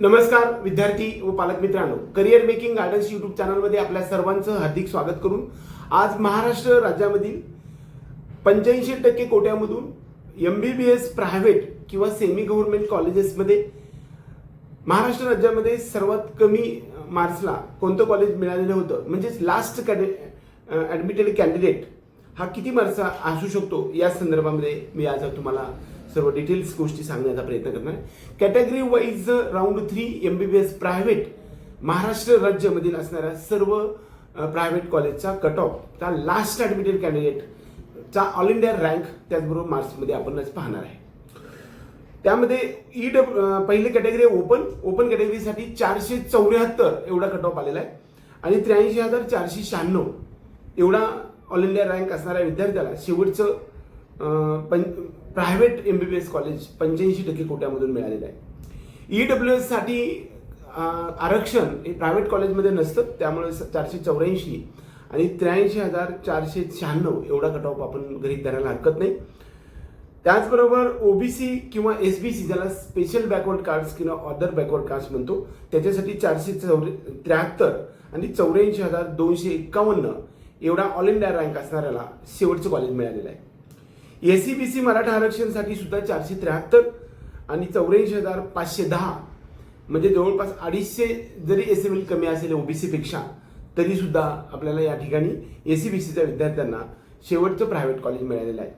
नमस्कार विद्यार्थी व पालक मित्रांनो. करिअर मेकिंग गार्डन्स युट्यूब चॅनलमध्ये आपल्या सर्वांचं हार्दिक स्वागत करून आज महाराष्ट्र राज्यामधील पंच्याऐंशी टक्के कोट्यामधून M B B S private किंवा सेमी गव्हर्नमेंट कॉलेजेसमध्ये महाराष्ट्र राज्यामध्ये सर्वात कमी मार्क्सला कोणतं कॉलेज मिळालेलं होतं? म्हणजेच लास्ट कॅडे ॲडमिटेड कॅन्डिडेट हा किती मार्क्सचा असू शकतो? या संदर्भामध्ये मी आज तुम्हाला सर्व डिटेल्स गोष्टी सांगण्याचा प्रयत्न करणार आहे. Category wise round three M B B S private Maharashtra राज्यामधील असणाऱ्या सर्व प्रायव्हेट कॉलेजचा कट ऑफ त्या लास्ट ॲडमिटेड कॅन्डिडेटचा ऑल इंडिया रँक त्याचबरोबर मार्क्समध्ये आपणच पाहणार आहे. त्यामध्ये ई डब पहिली कॅटेगरी ओपन ओपन कॅटेगरीसाठी चारशे चौऱ्याहत्तर एवढा कट ऑफ आलेला आहे. आणि त्र्याऐंशी हजार चारशे शहाण्णव एवढा ऑल इंडिया रँक असणाऱ्या विद्यार्थ्याला शेवटचं पं private M B B S college पंच्याऐंशी टक्के कोट्यामधून मिळालेलं आहे. ई डब्ल्यू एससाठी आरक्षण हे प्रायव्हेट कॉलेजमध्ये नसतं त्यामुळे चारशे चौऱ्याऐंशी आणि त्र्याऐंशी हजार चारशे शहाण्णव एवढा कट ऑफ आपण गृहित धरायला हरकत नाही. त्याचबरोबर ओबीसी किंवा एस बी सी ज्याला स्पेशल बॅकवर्ड कार्ड्स किंवा ऑदर बॅकवर्ड कार्ड्स म्हणतो त्याच्यासाठी चारशे चौरे त्र्याहत्तर आणि चौऱ्याऐंशी हजार दोनशे एक्कावन्न एवढा ऑल इंडिया रँक असणाऱ्याला शेवटचं कॉलेज मिळालेलं आहे. A C B C Maratha आरक्षणसाठी सुद्धा चारशे त्र्याहत्तर आणि चौऱ्याऐंशी हजार पाचशे दहा म्हणजे जवळपास अडीचशे जरी एस एम एल कमी असेल ओबीसीपेक्षा तरी सुद्धा आपल्याला या ठिकाणी ए सी बी सीच्या विद्यार्थ्यांना शेवटचं प्रायव्हेट कॉलेज मिळालेलं आहे.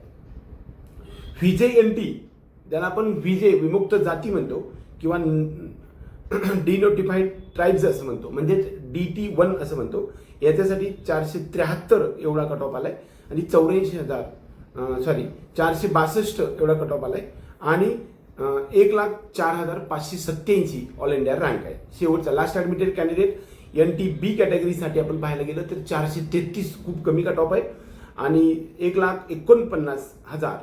व्हीजे एन टी ज्याला आपण व्हीजे विमुक्त जाती म्हणतो किंवा डिनोटिफाईड ट्राईब्स असं म्हणतो म्हणजेच डी टी वन असं म्हणतो याच्यासाठी चारशे त्र्याहत्तर एवढा कट ऑफ आहे आणि चौऱ्याऐंशी हजार सॉरी चारशे बासष्ट एवढा कट ऑफ आलाय. आणि एक लाख चार हजार पाचशे सत्त्याऐंशी ऑल इंडिया रँक आहे. शेवटचा last admitted candidate N T B कॅटेगरीसाठी आपण पाहायला गेलं तर चारशे तेहतीस खूप कमी कट ऑफ आहे. आणि एक लाख एकोणपन्नास हजार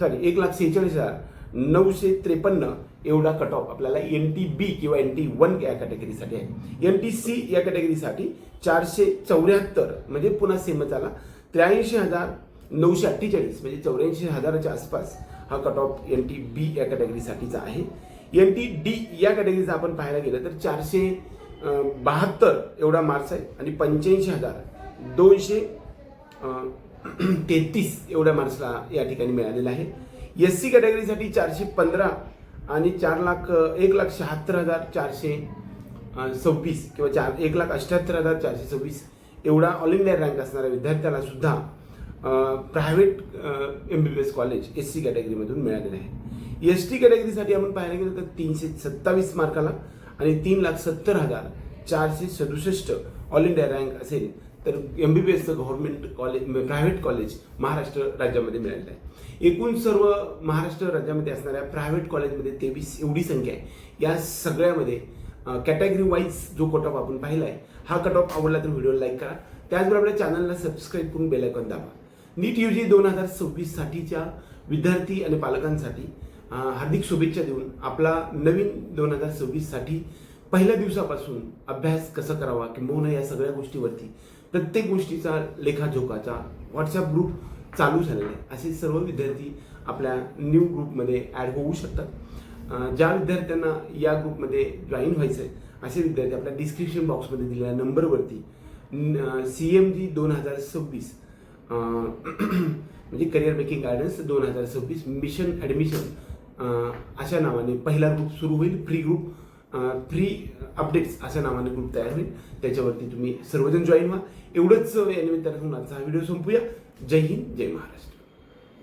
सॉरी एक लाख सेहेचाळीस हजार नऊशे त्रेपन्न एवढा कट ऑफ आपल्याला एन टी बी किंवा एन टी वन या कॅटेगरीसाठी आहे. एन टी सी या कॅटेगरीसाठी चारशे चौऱ्याहत्तर म्हणजे पुन्हा सेमच आला. त्र्याऐंशी हजार नऊशे अठ्ठेचाळीस म्हणजे चौऱ्याऐंशी हजाराच्या आसपास हा cut off N T B या कॅटेगरीसाठीचा आहे. एन टी डी या कॅटेगरीचा आपण पाहायला गेलं तर चारशे बहात्तर एवढा मार्क्स आहे आणि पंच्याऐंशी हजार दोनशे तेहतीस एवढ्या मार्क्सला या ठिकाणी मिळालेला आहे. एस सी कॅटेगरीसाठी चारशे पंधरा आणि चार लाख एक लाख शहात्तर हजार चारशे सव्वीस किंवा चार एक लाख अठ्ठ्याहत्तर हजार चारशे सव्वीस एवढा ऑल इंडिया रँक असणाऱ्या विद्यार्थ्याला सुद्धा private M B B S college S C कॅटेगरीमधून मिळालेलं आहे. एस टी कॅटेगरीसाठी आपण पाहायला गेलं तर तीनशे सत्तावीस मार्काला आणि तीन लाख सत्तर हजार चारशे सदुसष्ट ऑल इंडिया रँक असेल तर एम बी बी एसचं government college private college Maharashtra राज्यामध्ये मिळालेलं आहे. एकूण सर्व महाराष्ट्र राज्यामध्ये असणाऱ्या प्रायव्हेट कॉलेजमध्ये तेवीस एवढी संख्या आहे. या सगळ्यामध्ये कॅटेगरी वाईज जो कट ऑफ आपण पाहिला आहे हा कट ऑफ आवडला तर व्हिडिओ लाईक करा. त्याचबरोबर चॅनलला सबस्क्राईब करून बेलायकॉन दाबा. नीट यू जी दोन हजार सव्वीससाठीच्या विद्यार्थी आणि पालकांसाठी हार्दिक शुभेच्छा देऊन आपला नवीन दोन हजार सव्वीससाठी पहिल्या दिवसापासून अभ्यास कसा करावा किंबहुना या सगळ्या गोष्टीवरती प्रत्येक गोष्टीचा लेखाजोखाचा व्हॉट्सअप ग्रुप चालू झालेला आहे. असे सर्व विद्यार्थी आपल्या न्यू ग्रुपमध्ये ॲड होऊ शकतात. ज्या विद्यार्थ्यांना या ग्रुपमध्ये जॉईन व्हायचं आहे असे विद्यार्थी आपल्या डिस्क्रिप्शन बॉक्समध्ये दिलेल्या नंबरवरती सी एम जी दोन हजार सव्वीस म्हणजे करिअर मेकिंग गायडन्स दोन हजार सव्वीस मिशन ॲडमिशन अशा नावाने पहिला ग्रुप सुरू होईल. फ्री ग्रुप फ्री अपडेट्स अशा नावाने ग्रुप तयार होईल. त्याच्यावरती तुम्ही सर्वजण जॉईन व्हा. एवढंच या निमित्तानं आजचा हा व्हिडिओ संपूया. जय हिंद जय महाराष्ट्र.